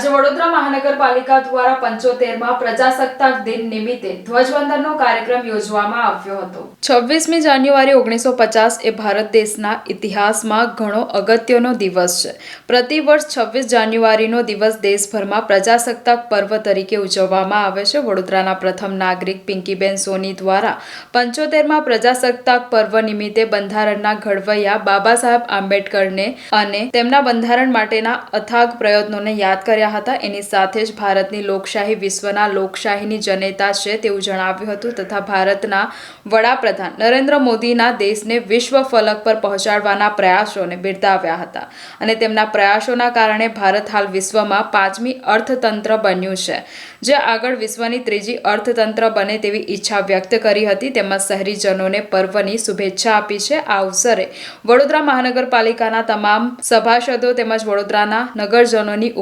આજે વડોદરા મહાનગરપાલિકા દ્વારા પંચોતેરમાં પ્રજાસત્તાક દિન નિમિત્તે ધ્વજવંદનનો કાર્યક્રમ યોજવામાં આવ્યો હતો. છવ્વીસમી જાન્યુઆરી ઓગણીસો પચાસ એ ભારત દેશના ઇતિહાસમાં ઘણો અગત્યનો દિવસ છે. પ્રતિવર્ષ છવ્વીસ જાન્યુઆરીનો દિવસ દેશભરમાં પ્રજાસત્તાક પર્વ તરીકે ઉજવવામાં આવે છે. વડોદરાના પ્રથમ નાગરિક પિંકીબેન સોની દ્વારા પંચોતેરમાં પ્રજાસત્તાક પર્વ નિમિત્તે બંધારણના ઘડવૈયા બાબા સાહેબ આંબેડકરને અને તેમના બંધારણ માટેના અથાગ પ્રયત્નોને યાદ કર્યા હતા. એની સાથે જ ભારતની લોકશાહી વિશ્વના લોકશાહીની જનેતા છે તેવું જણાવ્યું હતું તથા ભારતના વડાપ્રધાન નરેન્દ્ર મોદીના દેશને વિશ્વ ફલક પર પહોંચાડવાના પ્રયાસોને બિરદાવ્યા હતા અને તેમના પ્રયાસોના કારણે ભારત હાલ વિશ્વમાં પાંચમી અર્થતંત્ર બન્યું છે. જે આગળ વિશ્વની ત્રીજી અર્થતંત્ર બને તેવી ઈચ્છા વ્યક્ત કરી હતી. તેમજ શહેરીજનોને પર્વની શુભેચ્છા આપી છે. આ અવસરે વડોદરા મહાનગરપાલિકાના તમામ સભાસદો તેમજ વડોદરાના નગરજનોની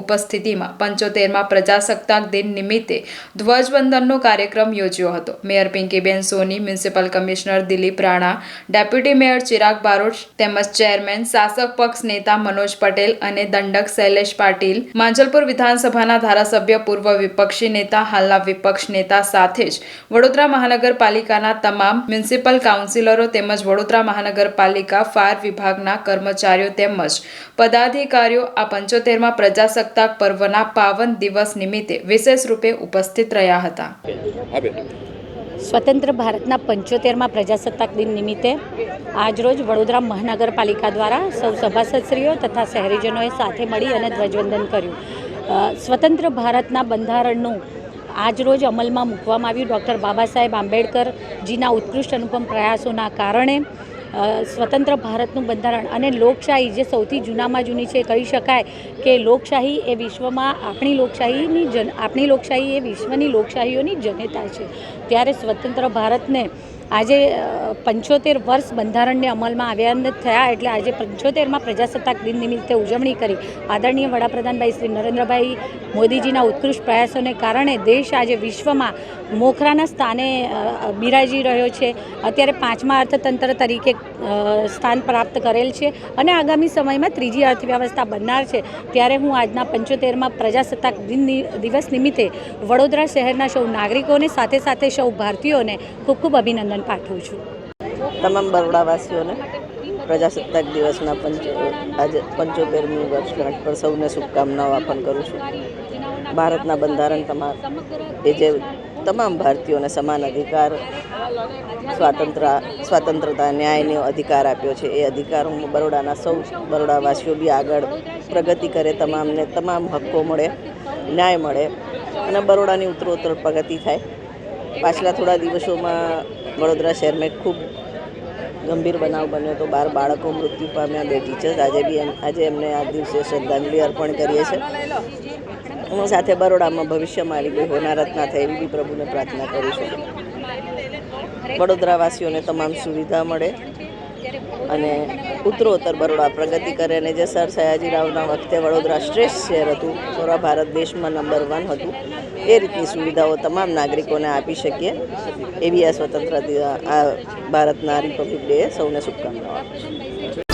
ઉપસ્થિતિમાં પંચોતેરમાં પ્રજાસત્તાક દિન નિમિત્તે ધ્વજવંદનનો કાર્યક્રમ યોજ્યો હતો. Mayor Pinkiben Soni, municipal commissioner Dilip Rana, deputy mayor Chirag Barot તેમજ ચેરમેન શાસક પક્ષ નેતા મનોજ પટેલ અને દંડક શૈલેષ પાટીલ, માંજલપુર વિધાનસભાના ધારાસભ્ય પૂર્વ વિપક્ષી નેતા, હાલના વિપક્ષ નેતા સાથે જ વડોદરા મહાનગરપાલિકાના તમામ મ્યુનિસિપલ કાઉન્સિલરો તેમજ વડોદરા મહાનગરપાલિકા, ફાયર વિભાગના કર્મચારીઓ તેમજ પદાધિકારીઓ આ પંચોતેરમાં પ્રજાસત્તાક પર્વના પાવન દિવસ નિમિત્તે વિશેષ રૂપે ઉપસ્થિત રહ્યા હતા. સ્વતંત્ર ભારતના પંચોતેરમાં પ્રજાસત્તાક દિન નિમિત્તે આજરોજ વડોદરા મહાનગરપાલિકા દ્વારા સૌ સભાસદશ્રીઓ તથા શહેરીજનોએ સાથે મળી અને ધ્વજવંદન કર્યું. સ્વતંત્ર ભારતના બંધારણનું આજરોજ અમલમાં મૂકવામાં આવ્યું. ડૉક્ટર બાબા સાહેબ આંબેડકરજીના ઉત્કૃષ્ટ અનુપમ પ્રયાસોના કારણે સ્વતંત્ર ભારતનું બંધારણ અને લોકશાહી જે સૌથી જૂનામાં જૂની છે કહી શકાય કે લોકશાહી એ વિશ્વમાં આપણી લોકશાહીની જન, આપણી લોકશાહી એ વિશ્વની લોકશાહીઓની જનેતા છે. ત્યારે સ્વતંત્ર ભારતને આજે પંચોતેર વર્ષ બંધારણને અમલમાં આવ્યા થયા એટલે આજે પંચોતેરમાં પ્રજાસત્તાક દિન નિમિત્તે ઉજવણી કરી. આદરણીય વડાપ્રધાનભાઈ શ્રી નરેન્દ્રભાઈ મોદીજીના ઉત્કૃષ્ટ પ્રયાસોને કારણે દેશ આજે વિશ્વમાં મોખરાના સ્થાને બિરાજી રહ્યો છે. અત્યારે પાંચમા અર્થતંત્ર તરીકે સ્થાન પ્રાપ્ત કરેલ છે અને આગામી સમયમાં ત્રીજી અર્થવ્યવસ્થા બનનાર છે. ત્યારે હું આજના પંચોતેરમાં પ્રજાસત્તાક દિન દિવસ નિમિત્તે વડોદરા શહેરના સૌ નાગરિકોને, સાથે સાથે સૌ ભારતીયોને ખૂબ ખૂબ અભિનંદન પાઠવું છું. તમામ બરોડાવાસીઓને પ્રજાસત્તાક દિવસના પંચ, આજે પંચોતેરમી વર્ષગાંઠ પર સૌને શુભકામનાઓ અર્પણ કરું છું. ભારતના બંધારણ તમામ, એ જે તમામ ભારતીયોને સમાન અધિકાર, સ્વાતંત્ર, સ્વાતંત્રતા, ન્યાયનો અધિકાર આપ્યો છે, એ અધિકાર હું બરોડાના સૌ બરોડાવાસીઓ બી આગળ પ્રગતિ કરે, તમામને તમામ હક્કો મળે, ન્યાય મળે અને બરોડાની ઉત્તરોત્તર પ્રગતિ થાય. પાછલા થોડા દિવસોમાં વડોદરા શહેરમાં ખૂબ ગંભીર બનાવ બન્યો તો બાર બાળકો મૃત્યુ પામ્યા, બે ટીચર્સ આજે બી આજે એમને આ દિવસે શ્રદ્ધાંજલિ અર્પણ કરીએ છીએ. સાથે બરોડામાં ભવિષ્યમાં આવી ગઈ હોનારત થાય એવી બી પ્રભુને પ્રાર્થના કરું છું વડોદરાવાસીઓને તમામ સુવિધા મળે. અને ઉત્તરોત્તર બરોડા પ્રગતિ કરે અને જે સર સયાજીરાવના વખતે વડોદરા શ્રેષ્ઠ શહેર હતું. પૂરા ભારત દેશમાં નંબર વન હતું. એ રીતની સુવિધાઓ તમામ નાગરિકોને આપી શકીએ. એવી આ સ્વતંત્ર દિ- આ ભારતના રિપબ્લિક ડે સૌને શુભકામનાઓ આપું છું.